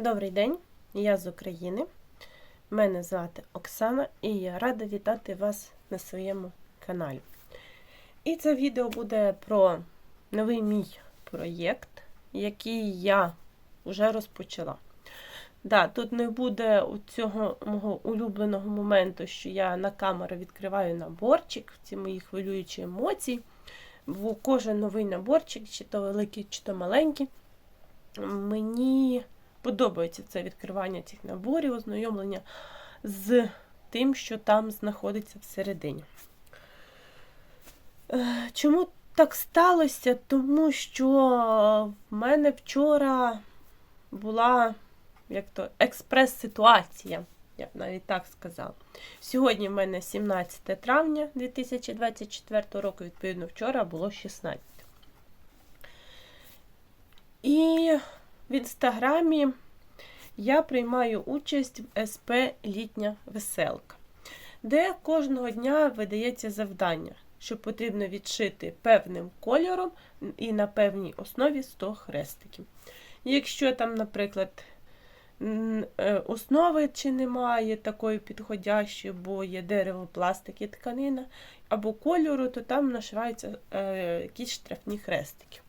Добрий день, я з України. Мене звати Оксана і я рада вітати вас на своєму каналі. І це відео буде про новий мій проєкт, який я вже розпочала. Да, тут не буде цього мого улюбленого моменту, що я на камеру відкриваю наборчик, ці мої хвилюючі емоції. Бо кожен новий наборчик, чи то великий, чи то маленький, мені подобається це відкривання цих наборів, ознайомлення з тим, що там знаходиться всередині. Е, Чому так сталося? Тому що в мене вчора була як то експрес-ситуація, я б навіть так сказала. Сьогодні в мене 17 травня 2024 року, відповідно, вчора було 16. І в інстаграмі я приймаю участь в СП Літня веселка, де кожного дня видається завдання, що потрібно відшити певним кольором і на певній основі 100 хрестиків. Якщо там, наприклад, е, основи чи немає такої підходящої, бо є дерево, пластик і тканина, або кольору, то там нашиваються е, якісь штрафні хрестики.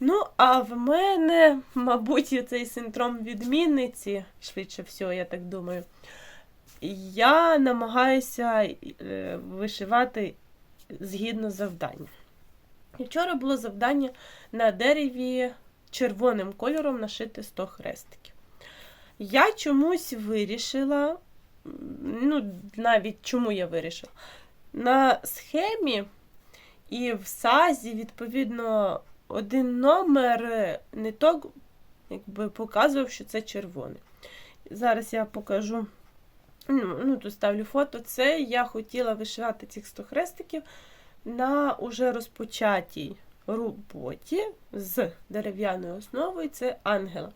Ну, а в мене, мабуть, цей синдром відмінниці, швидше всього, я так думаю, я намагаюся е, вишивати згідно завдання. Вчора було завдання на дереві червоним кольором нашити 100 хрестиків. Я чомусь вирішила, ну, навіть чому я вирішила? На схемі і в сазі, відповідно, один номер не то якби показував, що це червоний. Зараз я покажу, ну, ну тут ставлю фото. Це я хотіла вишивати цих 100 хрестиків на уже розпочатій роботі з дерев'яною основою. Це ангела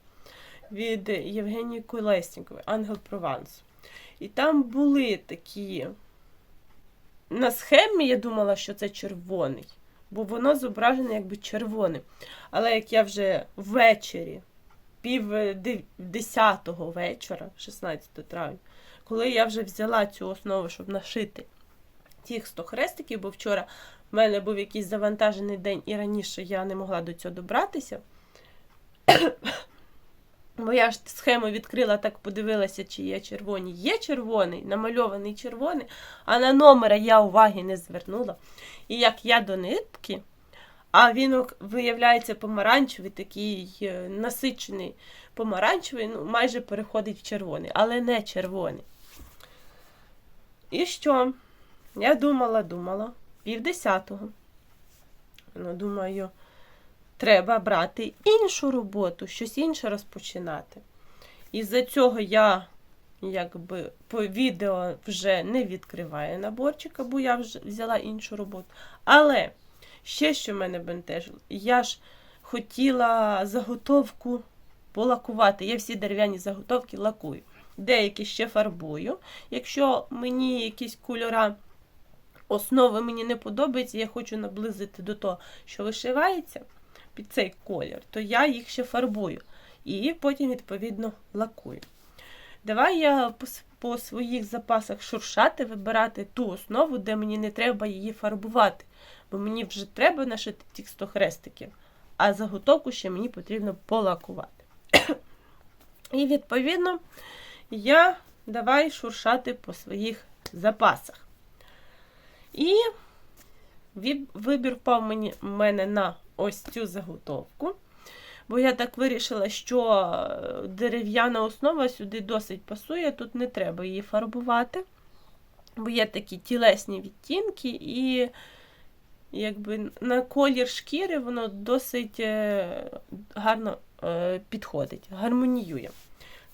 від Євгенії Колеснікової, Ангел Провансу. І там були такі. На схемі я думала, що це червоний бо воно зображене якби червоним. Але як я вже ввечері, пів десятого вечора, 16 травня, коли я вже взяла цю основу, щоб нашити тих 100 хрестиків, бо вчора в мене був якийсь завантажений день, і раніше я не могла до цього добратися. Бо я ж схему відкрила, так подивилася, чи є червоні. Є червоний, намальований червоний, а на номера я уваги не звернула. І як я до нитки, а він виявляється помаранчевий, такий е, насичений помаранчевий, ну, майже переходить в червоний, але не червоний. І що? Я думала, думала, півдесятого. Ну, думаю треба брати іншу роботу, щось інше розпочинати. І за цього я, якби, по відео вже не відкриваю наборчика, бо я вже взяла іншу роботу. Але ще що мене бентежило, я ж хотіла заготовку полакувати. Я всі дерев'яні заготовки лакую. Деякі ще фарбую. Якщо мені якісь кольора основи мені не подобаються, я хочу наблизити до того, що вишивається під цей колір, то я їх ще фарбую. І потім, відповідно, лакую. Давай я по, своїх запасах шуршати, вибирати ту основу, де мені не треба її фарбувати. Бо мені вже треба нашити ті 100 хрестиків, а заготовку ще мені потрібно полакувати. І, відповідно, я давай шуршати по своїх запасах. І вибір впав мені, мене на ось цю заготовку. Бо я так вирішила, що е, дерев'яна основа сюди досить пасує, тут не треба її фарбувати. Бо є такі тілесні відтінки, і якби на колір шкіри воно досить е, гарно е, підходить, гармоніює.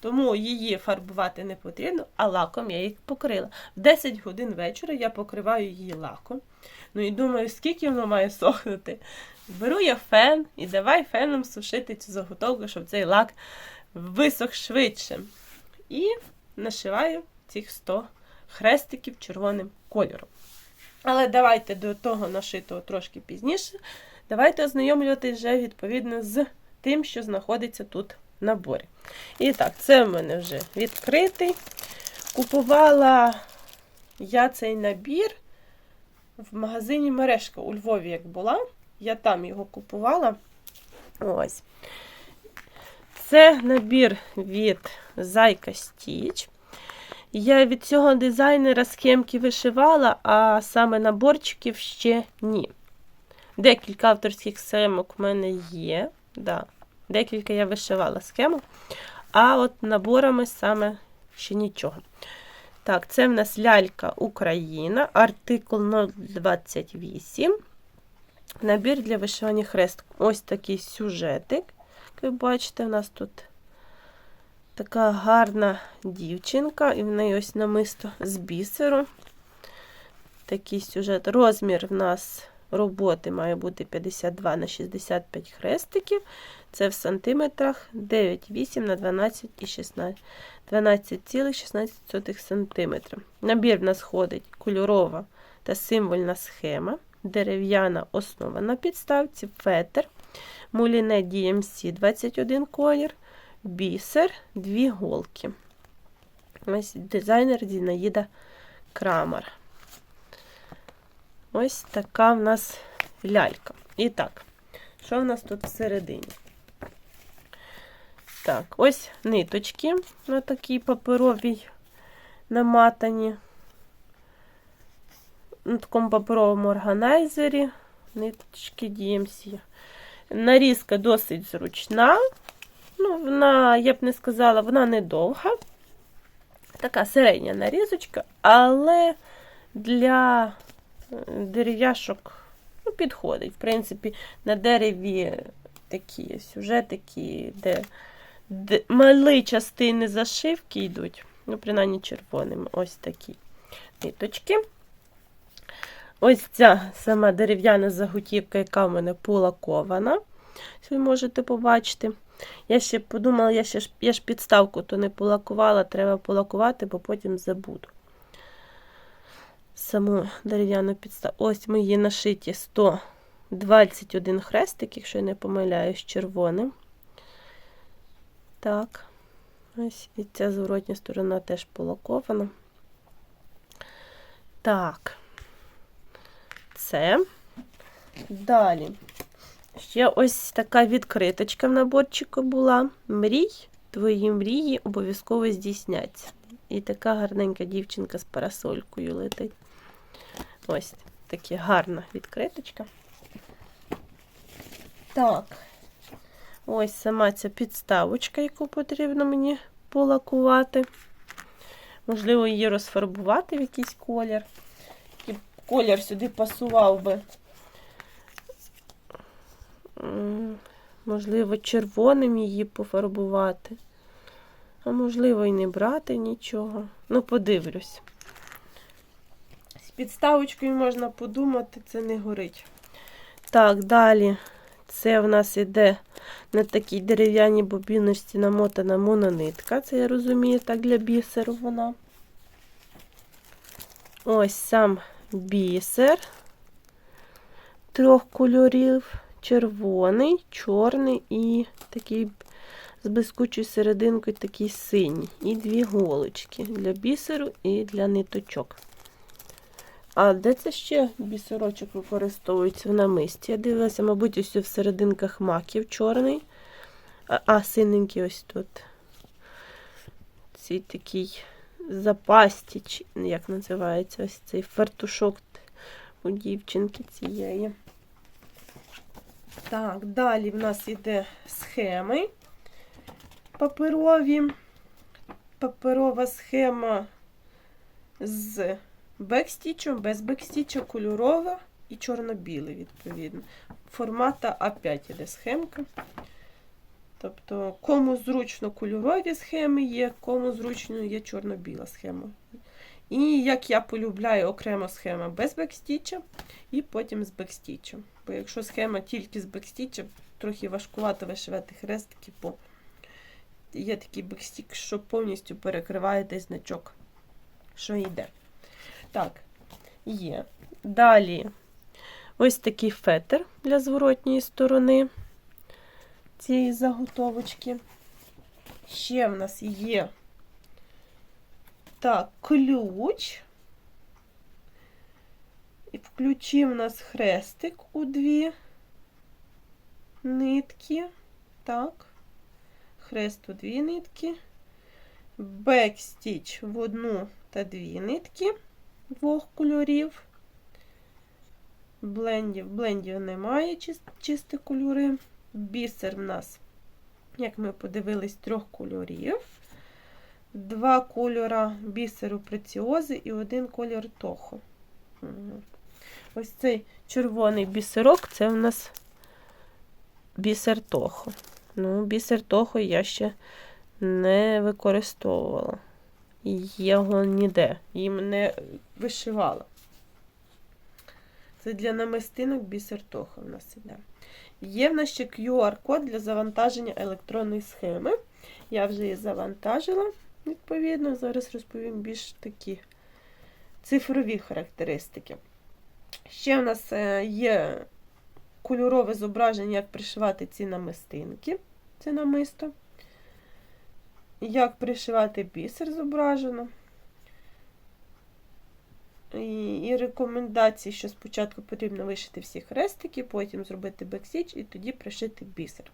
Тому її фарбувати не потрібно, а лаком я її покрила. В 10 годин вечора я покриваю її лаком. Ну і думаю, скільки воно має сохнути. Беру я фен і давай феном сушити цю заготовку, щоб цей лак висох швидше. І нашиваю цих 100 хрестиків червоним кольором. Але давайте до того нашитого трошки пізніше. Давайте ознайомлюватися вже відповідно з тим, що знаходиться тут в наборі. І так, це в мене вже відкритий. Купувала я цей набір в магазині Мережка у Львові, як була. Я там його купувала. Ось. Це набір від Зайка Стіч. Я від цього дизайнера схемки вишивала, а саме наборчиків ще ні. Декілька авторських схемок в мене є. Да. Декілька я вишивала схему. А от наборами саме ще нічого. Так, це в нас лялька Україна, артикул 028. Набір для вишивання хрест. Ось такий сюжетик. Як ви бачите, у нас тут така гарна дівчинка, і в неї ось намисто з бісеру. Такий сюжет. Розмір в нас роботи має бути 52 на 65 хрестиків. Це в сантиметрах 9,8 на 12,16 12,16 см. Набір в нас ходить кольорова та символьна схема, дерев'яна основа на підставці, фетр, муліне DMC 21 колір, бісер, дві голки. Ось дизайнер Зінаїда Крамер. Ось така в нас лялька. І так, що в нас тут всередині? Так, ось ниточки на такій паперовій наматані. На такому паперовому органайзері. Ниточки DMC. Нарізка досить зручна. Ну, вона, я б не сказала, вона недовга. Така середня нарізочка, але для дерев'яшок ну, підходить. В принципі, на дереві такі сюжетики, де, де малі частини зашивки йдуть. Ну, принаймні червоними. Ось такі ниточки. Ось ця сама дерев'яна заготівка, яка в мене полакована. Ви можете побачити. Я ще подумала, я ще я ж підставку то не полакувала, треба полакувати, бо потім забуду. Саму дерев'яну підставку. Ось мої нашиті 121 хрестик, якщо я не помиляюсь, червоним. Так, ось і ця зворотня сторона теж полакована. Так, це. Далі. Ще ось така відкриточка в наборчику була. Мрій, твої мрії обов'язково здійсняться. І така гарненька дівчинка з парасолькою летить. Ось така гарна відкриточка. Так, ось сама ця підставочка, яку потрібно мені полакувати. Можливо, її розфарбувати в якийсь колір. І колір сюди пасував би. Можливо, червоним її пофарбувати. А можливо, і не брати нічого. Ну, подивлюсь. Підставочкою можна подумати, це не горить. Так, далі. Це в нас іде на такій дерев'яній бобіночці намотана мононитка. Це я розумію, так для бісеру вона. Ось сам бісер трьох кольорів червоний, чорний і такий з блискучою серединкою такий синій. І дві голочки для бісеру і для ниточок. А де це ще бісерочок використовується в намисті? Я дивилася, мабуть, ось в серединках маків чорний. А, синенький ось тут. Цей такий запасті, чи як називається ось цей фартушок у дівчинки цієї. Так, далі в нас йде схеми паперові. Паперова схема з бекстічем, без бекстіча, кольорова і чорно-білий, відповідно. Формата А5 іде схемка. Тобто, кому зручно кольорові схеми є, кому зручно є чорно-біла схема. І як я полюбляю окремо схема без бекстіча, і потім з бекстічем. Бо якщо схема тільки з бекстічем, трохи важкувато вишивати хрестики, бо є такий бекстік, що повністю перекриває той значок, що йде. Так, є. Далі ось такий фетр для зворотньої сторони цієї заготовочки. Ще в нас є так, ключ. І в ключі в нас хрестик у дві нитки. Так. Хрест у дві нитки. Бекстіч в одну та дві нитки двох кольорів. Блендів, блендів немає чис- чисті кольори. Бісер в нас, як ми подивились, трьох кольорів. Два кольора бісеру преціози і один колір тохо. Ось цей червоний бісерок це у нас бісер тохо. Ну, бісер тохо я ще не використовувала. Його ніде. Їм не вишивала. Це для намистинок бісер тохо в нас іде. Є в нас ще QR-код для завантаження електронної схеми. Я вже її завантажила, відповідно. Зараз розповім більш такі цифрові характеристики. Ще в нас е, є кольорове зображення, як пришивати ці намистинки. Це намисто. Як пришивати бісер зображено. І, і рекомендації, що спочатку потрібно вишити всі хрестики, потім зробити бексіч і тоді пришити бісер.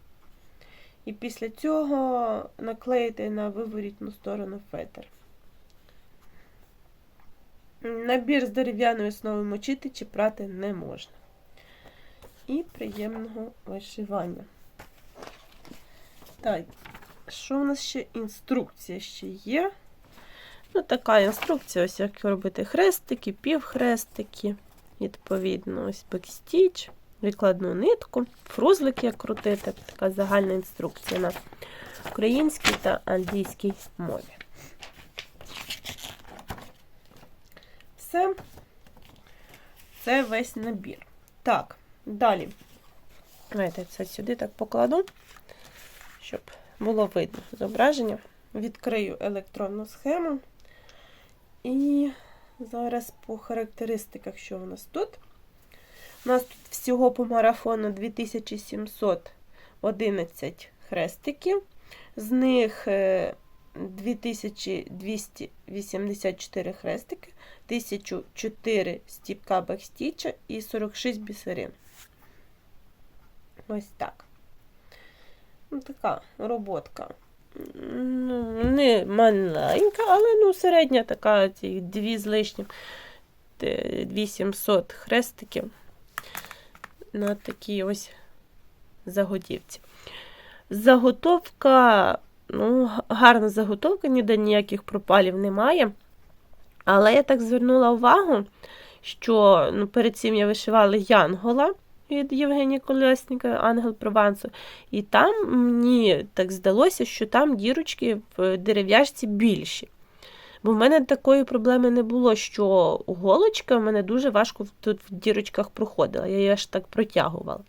І після цього наклеїти на виворітну сторону фетр. Набір з дерев'яною основою мочити чи прати не можна. І приємного вишивання. Так, що у нас ще? Інструкція ще є. Ну, така інструкція, ось як робити хрестики, півхрестики, відповідно, ось бекстіч, відкладну нитку, фрузлик як крутити. Така загальна інструкція на українській та англійській мові. Все. Це весь набір. Так, далі. Давайте це сюди так покладу, щоб було видно зображення. Відкрию електронну схему. І зараз по характеристиках, що у нас тут. У нас тут всього по марафону 2711 хрестиків. З них е, 2284 хрестики, 1004 стіпка бекстіча і 46 бісерин. Ось так. Ну, така роботка. Ну, не маленька, але ну, середня така, ці дві з лишнім. 2700 хрестиків на такій ось заготівці. Заготовка, ну, гарна заготовка, ніде ніяких пропалів немає. Але я так звернула увагу, що ну, перед цим я вишивала Янгола від Євгенія Колесника, Ангел Провансу. І там мені так здалося, що там дірочки в дерев'яшці більші. Бо в мене такої проблеми не було, що голочка в мене дуже важко тут в дірочках проходила. Я її аж так протягувала.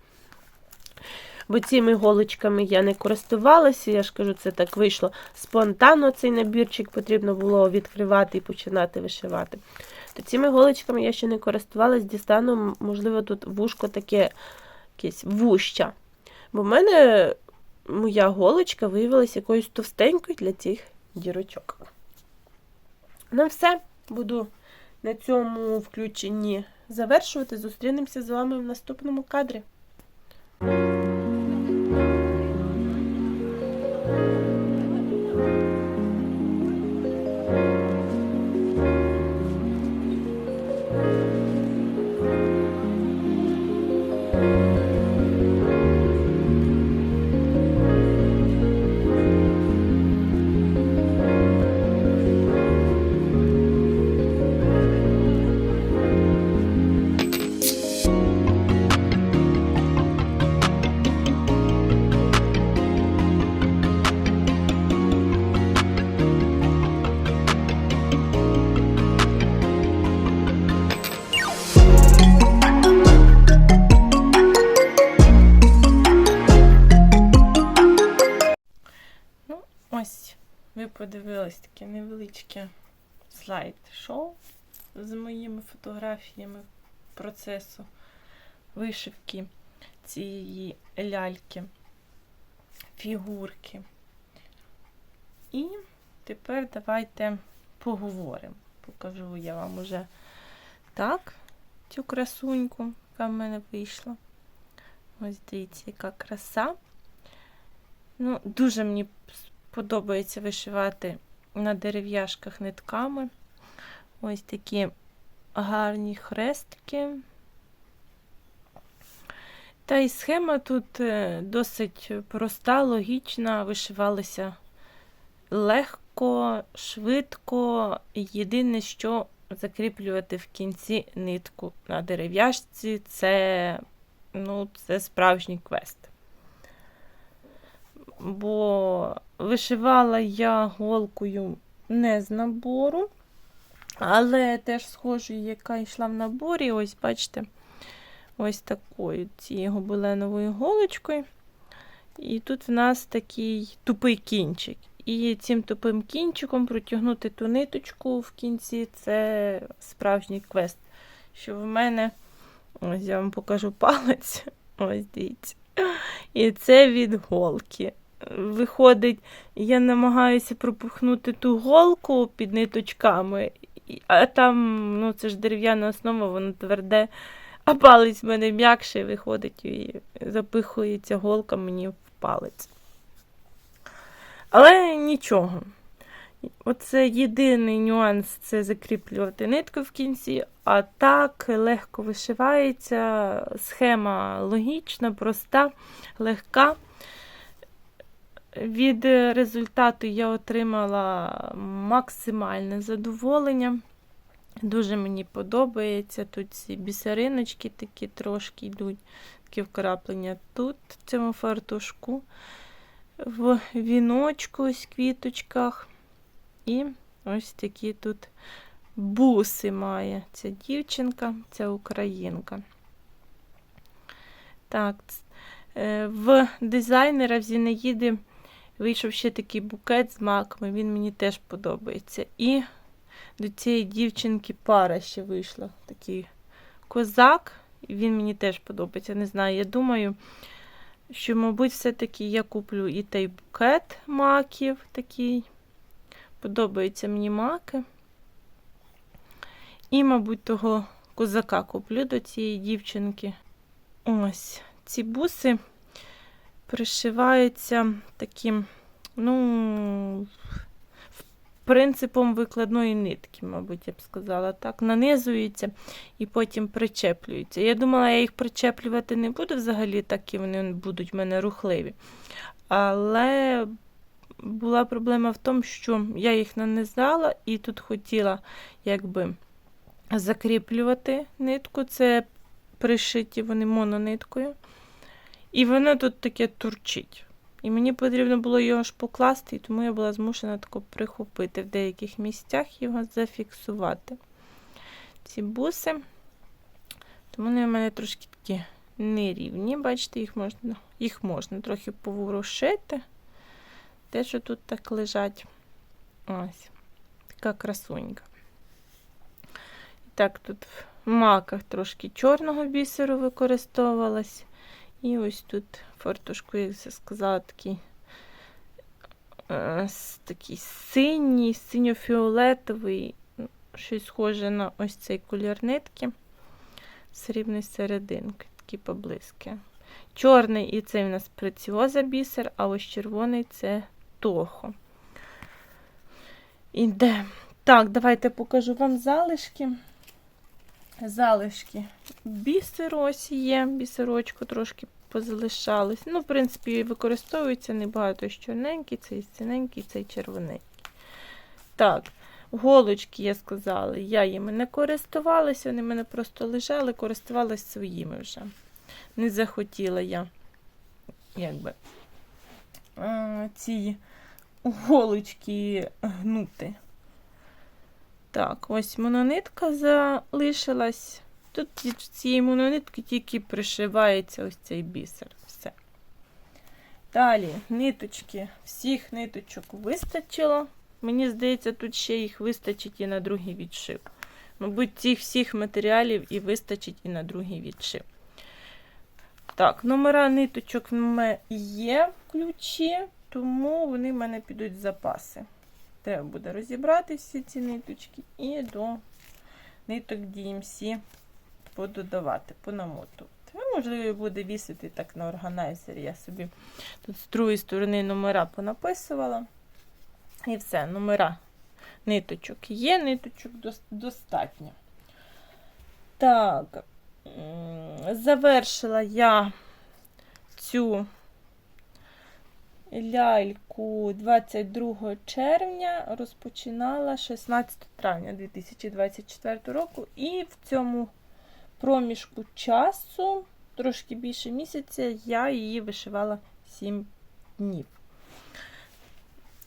Бо цими голочками я не користувалася, я ж кажу, це так вийшло спонтанно цей набірчик потрібно було відкривати і починати вишивати. То цими голочками я ще не користувалась, дістану, можливо, тут вушко таке якесь вуща. Бо в мене моя голочка виявилася якоюсь товстенькою для цих дірочок. Ну, все, буду на цьому включенні завершувати. Зустрінемося з вами в наступному кадрі. Ви подивились таке невеличке слайд-шоу з моїми фотографіями процесу вишивки цієї ляльки, фігурки. І тепер давайте поговоримо. Покажу я вам уже так цю красуньку, яка в мене вийшла. Ось дивіться, яка краса. Ну, Дуже мені подобається вишивати на дерев'яшках нитками. Ось такі гарні хрестики. Та й схема тут е, досить проста, логічна, вишивалася легко, швидко. Єдине, що закріплювати в кінці нитку на дерев'яшці, це, ну, це справжній квест. Бо вишивала я голкою не з набору, але теж схожою, яка йшла в наборі. Ось, бачите, ось такою цією гобеленовою голочкою. І тут в нас такий тупий кінчик. І цим тупим кінчиком протягнути ту ниточку в кінці це справжній квест. Що в мене, ось я вам покажу палець. Ось дивіться. І це від голки. Виходить, я намагаюся пропухнути ту голку під ниточками, а там, ну це ж дерев'яна основа, воно тверде, а палець в мене м'якший виходить і запихується голка мені в палець. Але нічого. Оце єдиний нюанс це закріплювати нитку в кінці, а так легко вишивається. Схема логічна, проста, легка. Від результату я отримала максимальне задоволення. Дуже мені подобається. Тут ці бісериночки такі трошки йдуть, такі вкраплення тут, в цьому фартушку, в віночку, ось квіточках. І ось такі тут буси має ця дівчинка, ця українка. Так, е, в дизайнера в Зінаїди вийшов ще такий букет з маками, він мені теж подобається. І до цієї дівчинки пара ще вийшла. Такий козак, і він мені теж подобається. Не знаю, я думаю, що, мабуть, все-таки я куплю і той букет маків такий. Подобаються мені маки. І, мабуть, того козака куплю до цієї дівчинки. Ось ці буси пришиваються таким, ну, принципом викладної нитки, мабуть, я б сказала так. Нанизуються і потім причеплюються. Я думала, я їх причеплювати не буду взагалі, так і вони будуть в мене рухливі. Але була проблема в тому, що я їх нанизала і тут хотіла якби закріплювати нитку. Це пришиті вони монониткою. І воно тут таке турчить. І мені потрібно було його ж покласти, і тому я була змушена тако прихопити в деяких місцях його зафіксувати. Ці буси. Тому вони в мене трошки такі нерівні. Бачите, їх можна, їх можна трохи поворушити. Те, що тут так лежать. Ось. Така красунька. Так, тут в маках трошки чорного бісеру використовувалась. І ось тут фартушку, як я сказала, такий, е, такий синій, синьо-фіолетовий, щось схоже на ось цей колір нитки з рівною серединкою, такі поблизькі. Чорний і цей у нас преціоза бісер, а ось червоний це тохо. Іде. Так, давайте покажу вам залишки. Залишки бісеру є, бісерочку трошки позалишалось. Ну, в принципі, використовується небагато чорненький, цей синенький, цей червоненький. Так, голочки, я сказала, я їми не користувалася, вони в мене просто лежали, користувалася своїми вже. Не захотіла я, якби, е, ці голочки гнути. Так, ось мононитка залишилась. Тут ці- цієї мононитки тільки пришивається ось цей бісер. Все. Далі, ниточки. Всіх ниточок вистачило. Мені здається, тут ще їх вистачить і на другий відшив. Мабуть, цих всіх матеріалів і вистачить і на другий відшив. Так, номера ниточок в мене є ключі, тому вони в мене підуть в запаси. Треба буде розібрати всі ці ниточки і до ниток DMC буду давати, понамотувати. Ну, можливо, буде вісити так на органайзері. Я собі тут з другої сторони номера понаписувала. І все, номера ниточок є, ниточок достатньо. Так, завершила я цю ляльку 22 червня, розпочинала 16 травня 2024 року, і в цьому проміжку часу, трошки більше місяця, я її вишивала 7 днів.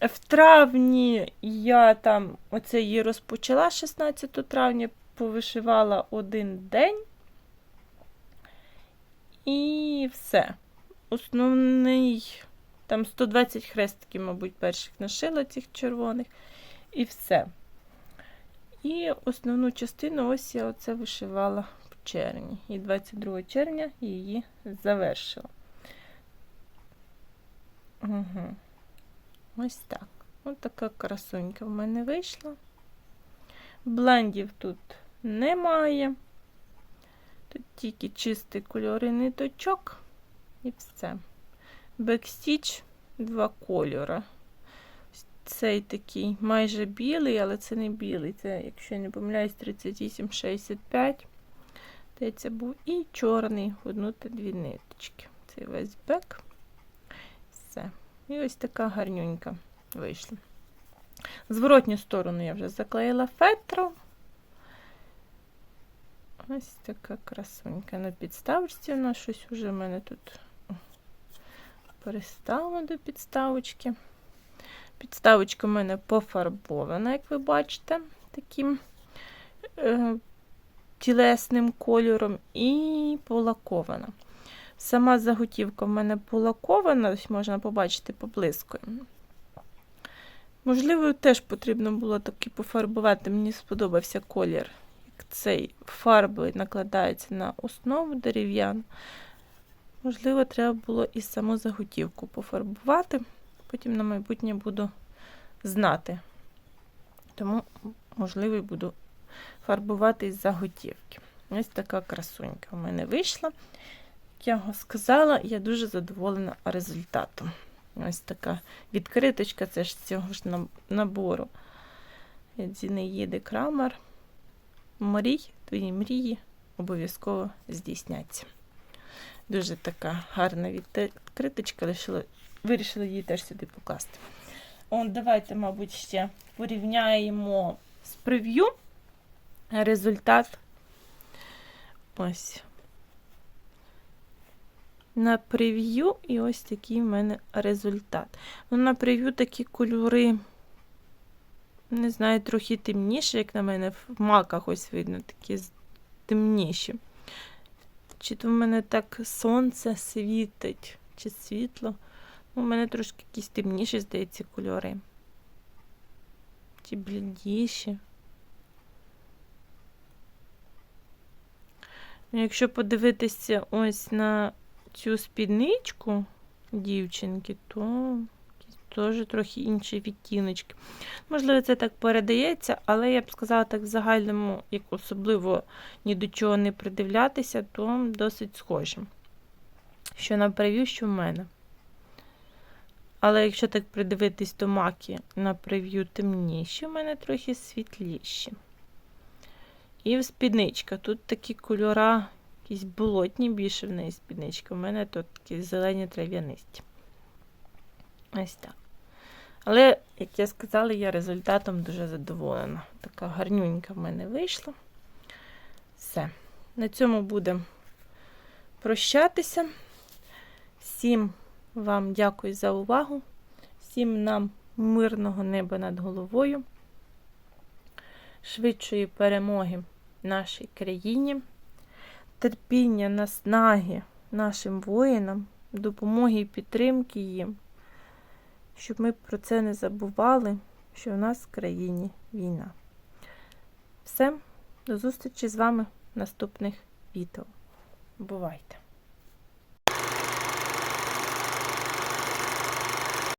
В травні я там оце її розпочала 16 травня, повишивала один день. І все. Основний, там 120 хрестиків, мабуть, перших нашила цих червоних. І все. І основну частину ось я оце вишивала в червні. І 22 червня її завершила. Угу. Ось так. Ось така красунька в мене вийшла. Блендів тут немає. Тут тільки чистий кольори ниточок і все. Бекстіч два кольори. Цей такий майже білий, але це не білий. Це, якщо я не помиляюсь, 38,65. Здається, був і чорний одну та дві ниточки. Цей весь бек. Все. І ось така гарнюнька вийшла. Зворотню сторону я вже заклеїла фетром. Ось така красунька. На підставочці вона щось уже в мене тут перестало до підставочки. Підставочка в мене пофарбована, як ви бачите, таким е, тілесним кольором і полакована. Сама заготівка в мене полакована, можна побачити поблискою. Можливо, теж потрібно було таки пофарбувати. Мені сподобався колір. Як цей фарби накладається на основу дерев'яну. Можливо, треба було і саму заготівку пофарбувати. Потім на майбутнє буду знати. Тому, можливо, буду фарбувати із заготівки. Ось така красунька в мене вийшла. Як я сказала, я дуже задоволена результатом. Ось така відкриточка, це ж цього ж набору. Від Зінеїди Крамер. Мрій, твої мрії обов'язково здійсняться. Дуже така гарна відкриточка, вирішила її теж сюди покласти. Он, давайте, мабуть, ще порівняємо з прев'ю результат. Ось на прев'ю, і ось такий в мене результат. Ну, На прев'ю такі кольори, не знаю, трохи темніші, як на мене, в маках ось видно, такі темніші. Чи то в мене так сонце світить, чи світло. Ну, У мене трошки якісь темніші, здається, кольори. Чи блідіші. Ну, Якщо подивитися ось на цю спідничку дівчинки, то теж трохи інші відтіночки. Можливо, це так передається, але я б сказала так в загальному, як особливо ні до чого не придивлятися, то досить схоже. Що на прев'ю, що в мене. Але якщо так придивитись, то маки на прев'ю темніші, в мене трохи світліші. І в спідничка. Тут такі кольора якісь болотні більше в неї спіднички. У мене тут такі зелені трав'янисті. Ось так. Але, як я сказала, я результатом дуже задоволена. Така гарнюнька в мене вийшла. Все. На цьому будемо прощатися. Всім вам дякую за увагу. Всім нам мирного неба над головою, швидшої перемоги нашій країні терпіння, наснаги нашим воїнам, допомоги і підтримки їм, щоб ми про це не забували, що в нас в країні війна. Все, до зустрічі з вами в наступних відео. Бувайте!